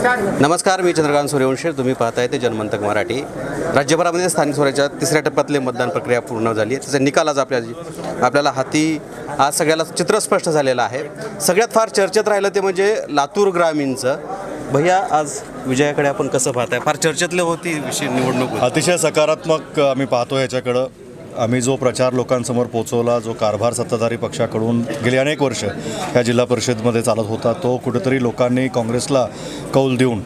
नमस्कार मी चंद्रकांत सूर्यवंशी. तुम्ही पाहताय ते जनमंतक मराठी. राज्यभरामध्ये स्थानिक स्वराज्याच्या तिसऱ्या टप्प्यातली मतदान प्रक्रिया पूर्ण झाली आहे. त्याचा निकाल आज आपल्या आपल्याला हाती आज सगळ्याला चित्र स्पष्ट झालेलं आहे. सगळ्यात फार चर्चेत राहिलं ते म्हणजे लातूर ग्रामीणचं. भैया आज विजयाकडे आपण कसं पाहताय? फार चर्चेतले होती विषय निवडणूक अतिशय सकारात्मक आम्ही पाहतो याच्याकडं. आम्ही जो प्रचार लोकांसमोर पोचवला जो कारभार सत्ताधारी पक्षाकडून गेली अनेक वर्ष ह्या जिल्हा परिषदमध्ये चालत होता तो कुठेतरी लोकांनी काँग्रेसला कौल देऊन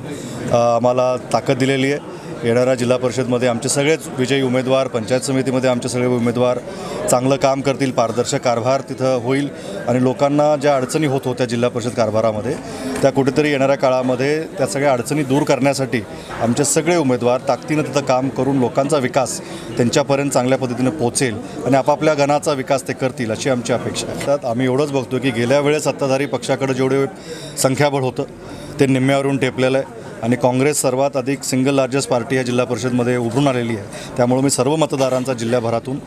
आम्हाला ताकद दिलेली आहे. येणाऱ्या जिल्हा परिषदमध्ये आमचे सगळेच विजयी उमेदवार पंचायत समितीमध्ये आमचे सगळे उमेदवार चांगलं काम करतील पारदर्शक कारभार तिथं होईल आणि लोकांना ज्या अडचणी होत होत्या जिल्हा परिषद कारभारामध्ये त्या कुठेतरी येणाऱ्या काळामध्ये त्या सगळ्या अडचणी दूर करण्यासाठी आमचे सगळे उमेदवार ताकदीनं तिथं काम करून लोकांचा विकास त्यांच्यापर्यंत चांगल्या पद्धतीनं पोचेल आणि आपापल्या गणाचा विकास ते करतील अशी आमची अपेक्षा आहे. त्यात आम्ही एवढंच बघतो की गेल्या वेळेस सत्ताधारी पक्षाकडे जेवढे संख्याबळ होतं ते निम्म्यावरून टेपलेलं आहे. आणि काँग्रेस सर्वात अधिक सिंगल लार्जेस्ट पार्टी या जिल्हा परिषदमध्ये उभरून आलेली आहे. त्यामुळे मी सर्व मतदारांचा जिल्ह्याभरातून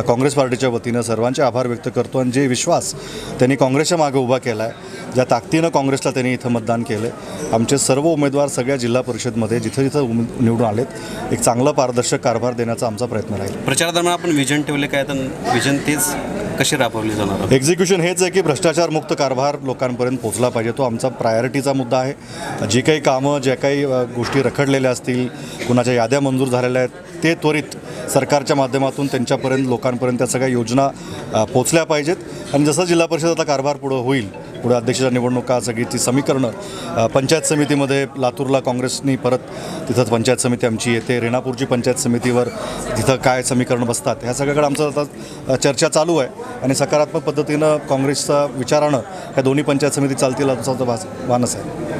काँग्रेस पार्टीच्या वतीनं सर्वांचे आभार व्यक्त करतो आणि जे विश्वास त्यांनी काँग्रेसच्या मागे उभा केला आहे ज्या ताकदीनं काँग्रेसला त्यांनी इथं मतदान केलं आहे आमचे सर्व उमेदवार सगळ्या जिल्हा परिषदमध्ये जिथं जिथं उम- निवडून आलेत एक चांगला पारदर्शक कारभार देण्याचा आमचा प्रयत्न राहील. प्रचारादरम्यान आपण विजन ठेवले काय? तर विजन तेच कशी राबवली जाणार एक्झिक्युशन हेच आहे की भ्रष्टाचारमुक्त कारभार लोकांपर्यंत पोहोचला पाहिजे. तो आमचा प्रायोरिटीचा मुद्दा आहे. जी काही कामं ज्या काही अ, गोष्टी रखडलेल्या असतील कुणाच्या याद्या मंजूर झालेल्या आहेत ते त्वरित सरकारच्या माध्यमातून त्यांच्यापर्यंत लोकांपर्यंत त्या सगळ्या योजना अ, पोचल्या पाहिजेत. आणि जसं जिल्हा परिषदेचा कारभार पुढं होईल पुढे अध्यक्षाच्या निवडणुका सगळी ती समीकरणं पंचायत समितीमध्ये लातूरला काँग्रेसनी परत तिथंच पंचायत समिती आमची येते. रेणापूरची पंचायत समितीवर तिथं काय समीकरणं बसतात ह्या सगळ्याकडे आमचं आता चर्चा चालू आहे. आणि सकारात्मक पद्धतीनं काँग्रेसचा विचारानं ह्या दोन्ही पंचायत समिती चालतील असा भास- मानस आहे.